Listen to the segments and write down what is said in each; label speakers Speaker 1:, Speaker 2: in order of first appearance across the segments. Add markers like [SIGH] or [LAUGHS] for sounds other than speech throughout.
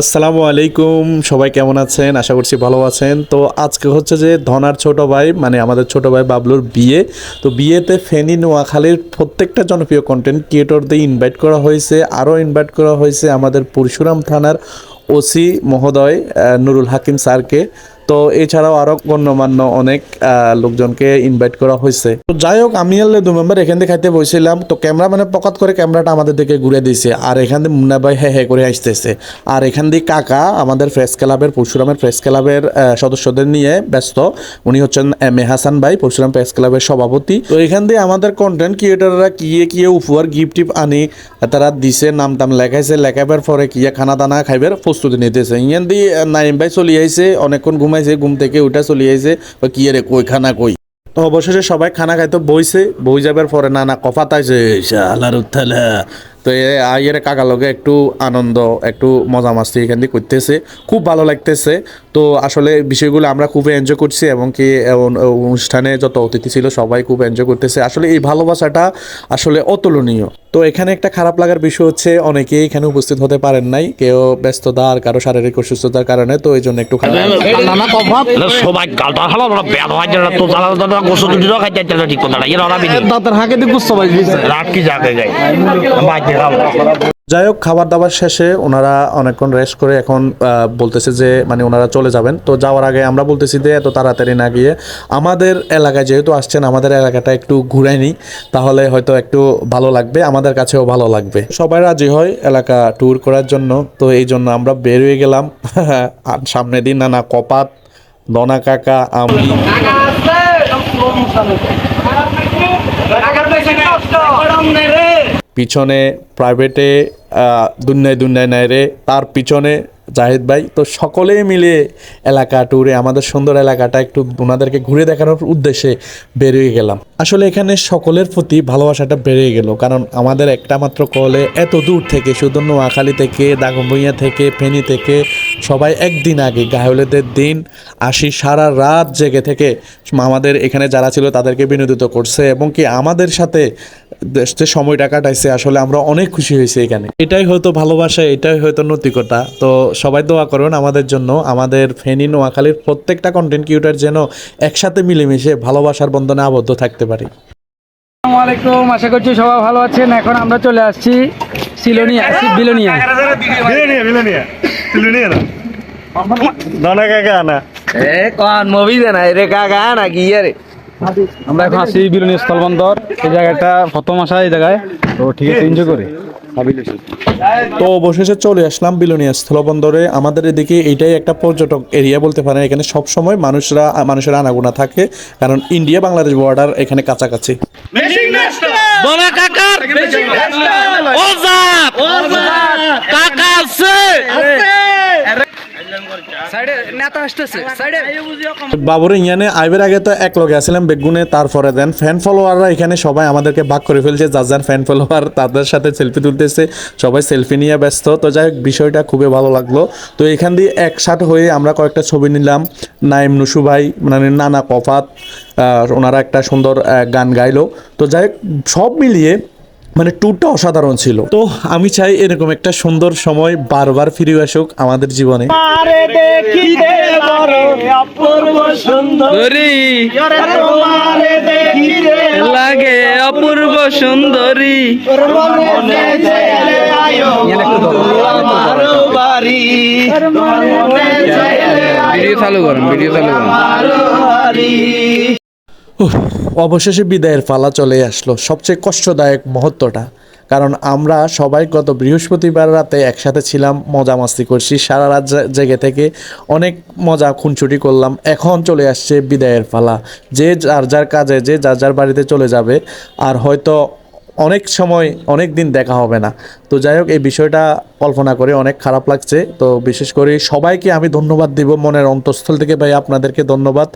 Speaker 1: আসসালামু আলাইকুম, সবাই কেমন আছেন? আশা করছি ভালো আছেন। তো আজকে হচ্ছে যে ধনার ছোট ভাই মানে আমাদের ছোট ভাই বাবলুর বিয়ে। তো বিয়েতে ফেনি নোয়াখালীর প্রত্যেকটা জনপ্রিয় কন্টেন্ট ক্রিয়েটরদের ইনভাইট করা হয়েছে, আরও ইনভাইট করা হয়েছে আমাদের পরশুরাম থানার ওসি মহোদয় নুরুল হাকিম স্যারকে। তো এছাড়াও আরও গণ্যমান্য অনেক লোকজনকে ইনভাইট করা হয়েছে। তো যাই হোক, আমি আল্লে দু মেম্বার এখান থেকে খাইতে বসছিলাম। তো ক্যামেরা মানে পকাত করে ক্যামেরাটা আমাদের দিকে ঘুরে দিয়েছে। আর এখান দিয়ে মুন্না ভাই হ্যাঁ হ্যাঁ করে আসতেছে আর এখান দিয়ে কাকা, আমাদের ফ্রেস ক্লাবের পরশুরামের ফ্রেস ক্লাবের সদস্যদের নিয়ে ব্যস্ত। উনি হচ্ছেন এম এ হাসান ভাই, পরশুরাম প্রেস ক্লাবের সভাপতি। তো এখান দিয়ে আমাদের কন্টেন্ট ক্রিয়েটাররা কিয়ে কিয়ে উপহার গিফট টিপ আনি, তারা দিছে, নাম টাম লেখাইছে। লেখাবার পরে কিয়া খানা দানা খাইবার প্রস্তুতি নিতেছে। ইয়ান দিয়ে নাইম ভাই চলি আইছে, অনেকক্ষণ ঘুমাইছে, ঘুম থেকে উঠা চলে আইছে বা কি আরে কই খানা কই? তো অবশেষে সবাই খানা খাইতে বইছে, বই যাবার পরে নানা কফাত তাইছে শালার উত্থালা তো আইয়ের কাকা লগে একটু আনন্দ, একটু মজা মাস্তি এখান দিয়ে করতেছে, খুব ভালো লাগতেছে। তো আসলে বিষয়গুলো আমরা খুবই এনজয় করছি এবং কি অনুষ্ঠানে যত অতিথি ছিল সবাই খুব এনজয় করতেছে। আসলে এই ভালোবাসাটা আসলে অতুলনীয়। তো এখানে একটা খারাপ লাগার বিষয় হচ্ছে অনেকেই এখানে উপস্থিত হতে পারেন নাই। কেউ ব্যস্ততা আর কারও শারীরিক অসুস্থতার কারণে তো এই জন্য একটু খারাপ
Speaker 2: সবাই গালটা হালা ওরা বেদ হয় যেটা তো জানা জানা গোসল দিল খাইতে চাইলে ঠিক কথা এরা ওরা বিনি
Speaker 3: দাঁতের হাঁকে দিয়ে গুস্ত
Speaker 2: রাত কি জাগে গাই? বাইতে খাও
Speaker 1: যাই হোক, খাবার দাবার শেষে ওনারা অনেকক্ষণ রেস্ট করে এখন বলতেছে যে মানে ওনারা চলে যাবেন। তো যাওয়ার আগে আমরা বলতেছি যে, এত তাড়াতাড়ি না গিয়ে আমাদের এলাকায় যেহেতু আসছেন, আমাদের এলাকাটা একটু ঘুরাই নিই, তাহলে হয়তো একটু ভালো লাগবে, আমাদের কাছেও ভালো লাগবে। সবাই রাজি হয় এলাকা ট্যুর করার জন্য, তো এই জন্য আমরা বের হয়ে গেলাম। [LAUGHS] আর সামনের দিন নানা কপাত দনা কাকা, আমি। পিছনে প্রাইভেটে দুনিয়ায় দুনিয়ায় নেয় রে, তার পিছনে জাহেদ ভাই। তো সকলেই মিলে এলাকা টুরে আমাদের সুন্দর এলাকাটা একটু ওনাদেরকে ঘুরে দেখানোর উদ্দেশ্যে বেরিয়ে গেলাম। আসলে এখানে সকলের প্রতি ভালোবাসাটা বেড়ে গেল, কারণ আমাদের একটা মাত্র কলে এত দূর থেকে, শুধু নোয়াখালী থেকে, দাগনভূঞা থেকে, ফেনী থেকে, সবাই একদিন আগে গায়লেদের দিন আসি সারা রাত জেগে থেকে, আমাদের এখানে যারা ছিল তাদেরকে বিনোদিত করছে এবং কি আমাদের সাথে যে সময়টা কাটাইছে, আসলে আমরা অনেক খুশি হয়েছি এখানে। এটাই হয়তো ভালোবাসা, এটাই হয়তো নৈতিকতা, তো সবাই দোয়া করুন আমাদের জন্য, আমাদের ফেনী, নোয়াখালীর প্রত্যেকটা কন্টেন্ট কিউটার যেন একসাথে মিলেমিশে ভালোবাসার বন্ধনে আবদ্ধ থাকতে পারে।
Speaker 3: আসসালামু আলাইকুম আশা করছি সবাই ভালো আছেন। এখন আমরা চলে আসছি সিলোনিয়া বিলোনিয়া।
Speaker 4: বিলোনিয়া না? কাকা আনা
Speaker 5: এ কোন মুভি দেনা রে কাকা নাকি রে?
Speaker 3: আমরা এখন আছি বিলোনিয়া স্থলবন্দর এই জায়গাটা প্রথম আসা এই জায়গায়। তো ঠিক আছে এনজয় করি।
Speaker 1: তো অবশেষে চলে আসলাম বিলোনিয়া স্থলবন্দরে আমাদের এদিকে এটাই একটা পর্যটক এরিয়া বলতে পারেন। এখানে সব সময় মানুষরা মানুষের আনাগোনা থাকে। কারণ ইন্ডিয়া বাংলাদেশ বর্ডার এখানে কাছাকাছি।
Speaker 2: বলা কাকার! কাকা আছে
Speaker 1: বাবুর ইয়ানে আইবের আগে তো এক লগে আসছিলাম বেগুনে তারপরে দেন ফ্যান ফলোয়াররা এখানে সবাই আমাদেরকে ভাগ করে ফেলছে যার যার ফ্যান ফলোয়ার তাদের সাথে সেলফি তুলতেছে সবাই সেলফি নিয়ে ব্যস্ত। তো যাই হোক বিষয়টা খুবই ভালো লাগল। তো এখান দিয়ে একসাথে হয়ে আমরা কয়েকটা ছবি নিলাম। নাইম নুসু ভাই মানে নানা কফাত ওনারা একটা সুন্দর গান গাইলো। তো যাই হোক সব মিলিয়ে মানে ট্যুরটা অসাধারণ ছিল। তো আমি চাই এরকম একটা সুন্দর সময় বারবার ফিরে আসুক আমাদের জীবনে।
Speaker 5: সুন্দরী। লাগে অপূর্ব সুন্দরী। ভিডিও চালু করেন ভিডিও চালু করেন।
Speaker 1: অবশেষে বিদায়ের পালা চলে আসলো। সবচেয়ে কষ্টদায়ক মুহূর্তটা। কারণ আমরা সবাই গত বৃহস্পতিবার রাতে একসাথে ছিলাম, মজা মাস্তি করছি, সারা রাত জেগে থেকে অনেক মজা খুনছুটি করলাম। এখন চলে আসছে বিদায়ের পালা। যে যার যার কাজে, যে যার যার বাড়িতে চলে যাবে, আর হয়তো অনেক সময় অনেক দিন দেখা হবে না। তো যাই হোক, এই বিষয়টা কল্পনা করে অনেক খারাপ লাগছে। তো বিশেষ করে সবাইকে আমি ধন্যবাদ দিব মনের অন্তঃস্থল থেকে ভাই, আপনাদেরকে ধন্যবাদ।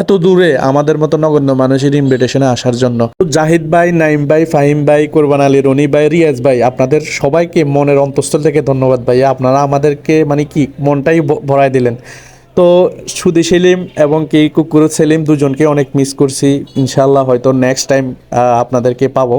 Speaker 1: এত দূরে আমাদের মতো নগণ্য মানুষের ইনভিটেশনে আসার জন্য। জাহিদ ভাই, নাইম ভাই, ফাহিম ভাই, কোরবান আলী, রনি ভাই, রিয়াজ ভাই, আপনাদের সবাইকে মনের অন্তঃস্থল থেকে ধন্যবাদ ভাই আপনারা আমাদেরকে মানে কি, মনটাই ভরায় দিলেন। তো সুদি সেলিম এবং কি কুকুর সেলিম দুজনকে অনেক মিস করছি। ইনশাল্লাহ হয়তো নেক্সট টাইম আপনাদেরকে পাবো।